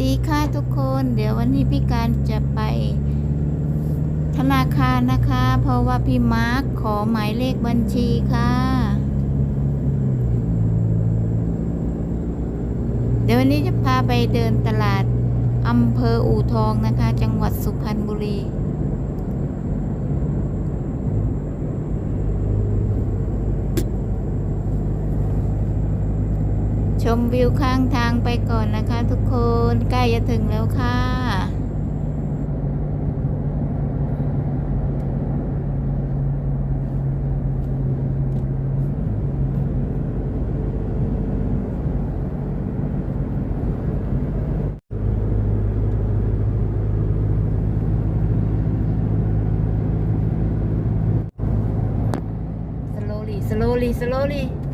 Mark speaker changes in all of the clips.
Speaker 1: ดีค่ะทุกคน เดี๋ยววันนี้พี่การจะไปธนาคารนะคะ เพราะว่าพี่มาร์คขอหมายเลขบัญชีค่ะ เดี๋ยววันนี้จะพาไปเดินตลาดอำเภออู่ทองนะคะ จังหวัดสุพรรณบุรี ชมวิวข้างทางไปก่อนนะคะทุกคนใกล้จะถึงแล้วค่ะ slowly slowly slowly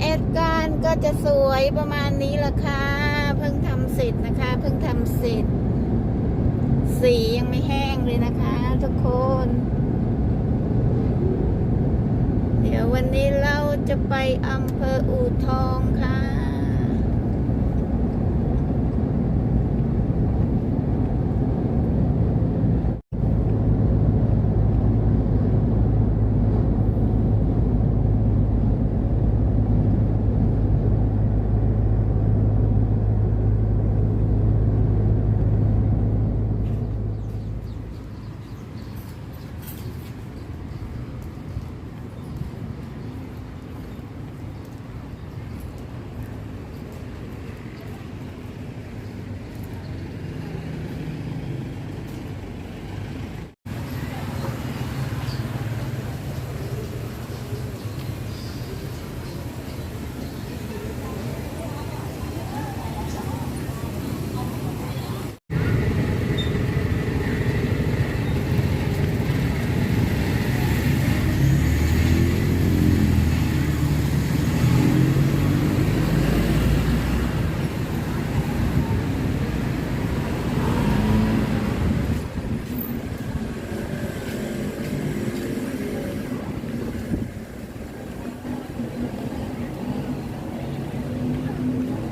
Speaker 1: แอดการก็จะสวยประมาณนี้ละค่ะ เพิ่งทำเสร็จนะคะ เพิ่งทำเสร็จ สียังไม่แห้งเลยนะคะ ทุกคน เดี๋ยววันนี้เราจะไปอำเภออู่ทองค่ะ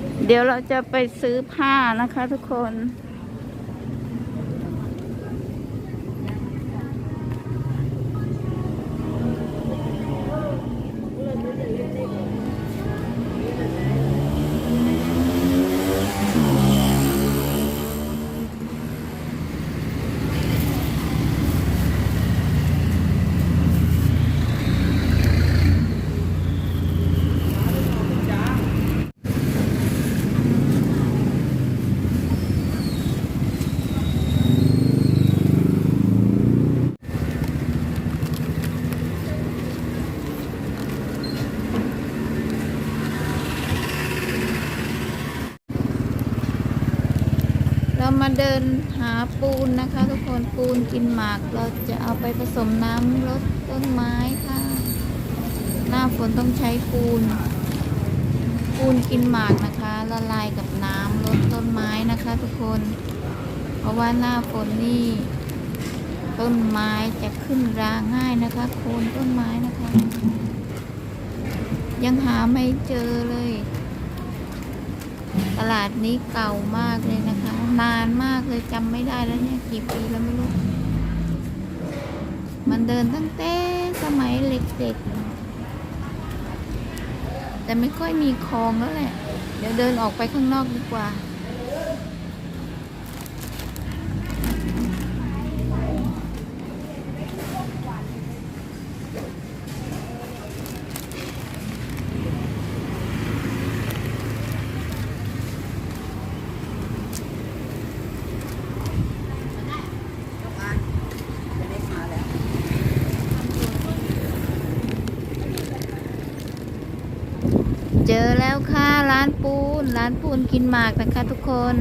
Speaker 1: เดี๋ยวเราจะไปซื้อผ้านะคะทุกคน มาเดินหาปูนนะคะ ทุกคนปูนกินหมาก เราจะเอาไปผสมน้ำรดต้นไม้ค่ะ หน้าฝนต้องใช้ปูน ปูนกินหมากนะคะ ละลายกับน้ำรดต้นไม้นะคะ ทุกคน เพราะว่าหน้าฝนนี่ต้นไม้จะขึ้นราง่ายนะคะ โคนต้นไม้นะคะ ยังหาไม่เจอเลย ตลาดนี้เก่ามากเลยนะคะ นานมากเลยจำไม่ได้แล้วเนี่ยกี่ปีแล้วไม่รู้ มันเดินตั้งแต่สมัยเด็กๆแต่ไม่ค่อยมีคลองแล้วแหละ เดี๋ยวเดินออกไปข้างนอกดีกว่า เจอแล้วค่ะร้านปูน ร้านปูนกินหมากนะคะทุกคน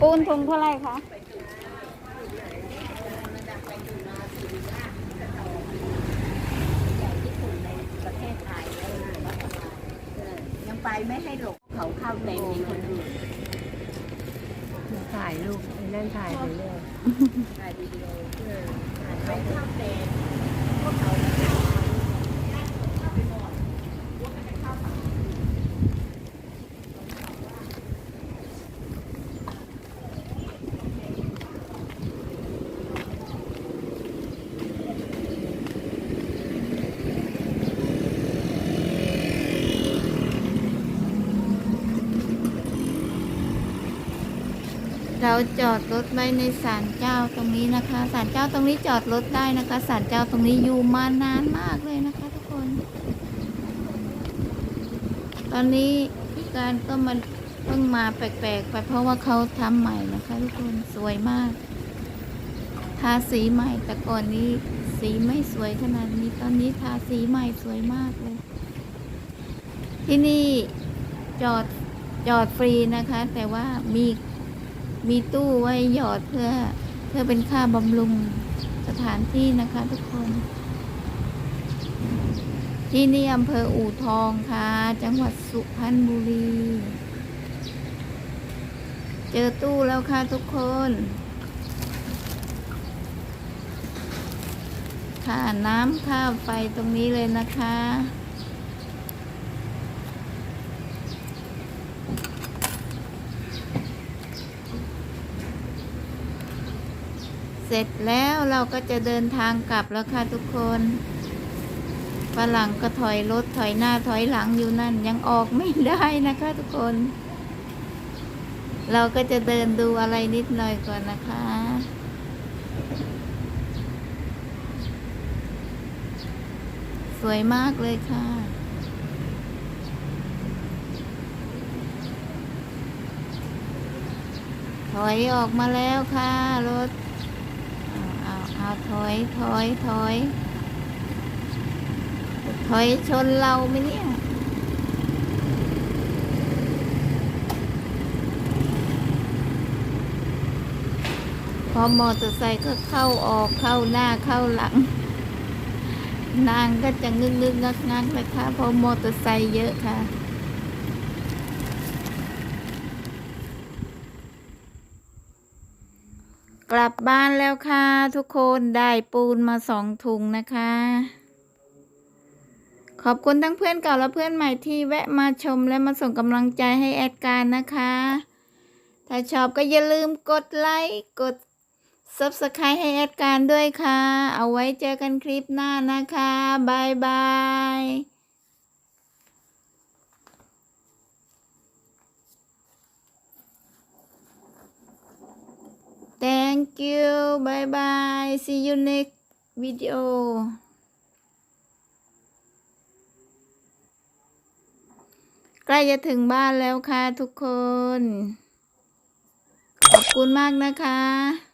Speaker 1: ปูนถุงเท่าไหร่คะ
Speaker 2: ประเทศไทยแล้วหรือว่าประมาณเออยังไปไม่ให้หลบเขาเข้าเต็มมีคนอื่น
Speaker 3: ถ่ายรูปไอ้นั่นถ่ายไปเรื่อย
Speaker 2: ถ่ายวิดีโอเพื่อถ่ายภาพแปลงพวกเขา
Speaker 1: เราจอดรถไว้ในศาลเจ้าตรงนี้นะคะศาลเจ้าตรงนี้จอดรถได้นะคะศาลเจ้าตรงนี้อยู่มานานมากเลยนะคะ ทุกคน ตอนนี้พี่การก็มาเพิ่งมาแปลกๆไปเพราะว่าเขาทำใหม่นะคะ ทุกคนสวยมากทาสีใหม่แต่ก่อนนี้สีไม่สวยขนาดนี้ตอนนี้ทาสีใหม่สวยมากเลย ที่นี่จอดจอดฟรีนะคะ แต่ว่ามี มีตู้ไว้หยอดเพื่อเพื่อเป็นค่าบำรุงสถานที่นะคะทุกคน ที่นี่อำเภออู่ทองค่ะ จังหวัดสุพรรณบุรี เจอตู้แล้วค่ะทุกคน ค่าน้ำค่าไฟตรงนี้เลยนะคะ สร็จแล้วเราก็จะเดินทางกลับแล้วค่ะทุกคนฝรั่งก็ถอยรถถอยหน้าถอยหลังอยู่นั่นยังออกไม่ได้นะคะทุกคน เราก็จะเดินดูอะไรนิดหน่อยก่อนนะคะ สวยมากเลยค่ะถอยออกมาแล้วค่ะรถ เอาถอยถอยถอยถอยชนเราไหมเนี่ยพอมอเตอร์ไซค์ก็เข้าออกเข้าหน้าเข้าหลัง นางก็จะงึกงึกงักงักเลยค่ะพราะมอเตอร์ไซค์เยอะค่ะ กลับบ้านแล้วค่ะ ทุกคนได้ปูนมาสองถุงนะคะ ขอบคุณทั้งเพื่อนเก่าและเพื่อนใหม่ที่แวะมาชมและมาส่งกำลังใจให้แอดการนะคะ ถ้าชอบก็อย่าลืมกดไลค์กด Subscribe ให้แอดการด้วยค่ะ เอาไว้เจอกันคลิปหน้านะคะบายบาย Thank you. Bye bye. See you next video. ใกล้จะถึงบ้านแล้วค่ะทุกคน ขอบคุณมากนะคะ